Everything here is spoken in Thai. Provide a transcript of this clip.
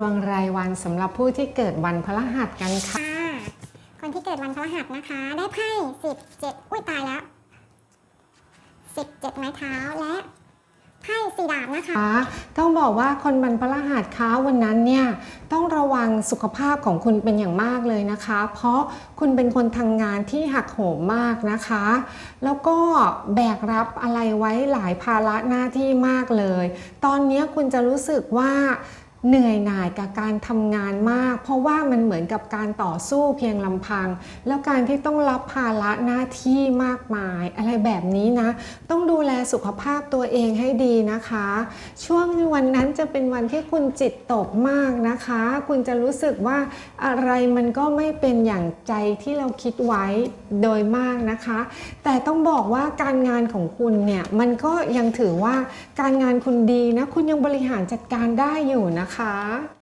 ดวงรายวันสำหรับผู้ที่เกิดวันพฤหัสกันค่ะค่ะ คนที่เกิดวันพฤหัสนะคะ ได้ไพ่สิบเจ็ดอุ้ยตายแล้วสิบเจ็ดไม้เท้าและไพ่สี่ดาบนะคะ ต้องบอกว่าคนบรรพฤหัสค้าวันนั้นเนี่ยต้องระวังสุขภาพของคุณเป็นอย่างมากเลยนะคะ เพราะคุณเป็นคนทำงานที่หักโหมมากนะคะ แล้วก็แบกรับอะไรไว้หลายภาระหน้าที่มากเลย ตอนนี้คุณจะรู้สึกว่า เหนื่อยหน่ายกับการทำงานมาก เพราะว่ามันเหมือนกับการต่อสู้เพียงลำพัง แล้วการที่ต้องรับภาระหน้าที่มากมาย อะไรแบบนี้นะ ต้องดูแลสุขภาพตัวเองให้ดีนะคะ ช่วงวันนั้นจะเป็นวันที่คุณจิตตกมากนะคะ คุณจะรู้สึกว่าอะไรมันก็ไม่เป็นอย่างใจที่เราคิดไว้โดยมากนะคะ แต่ต้องบอกว่าการงานของคุณเนี่ยมันก็ยังถือว่าการงานคุณดีนะคุณยังบริหารจัดการได้อยู่นะนะคะ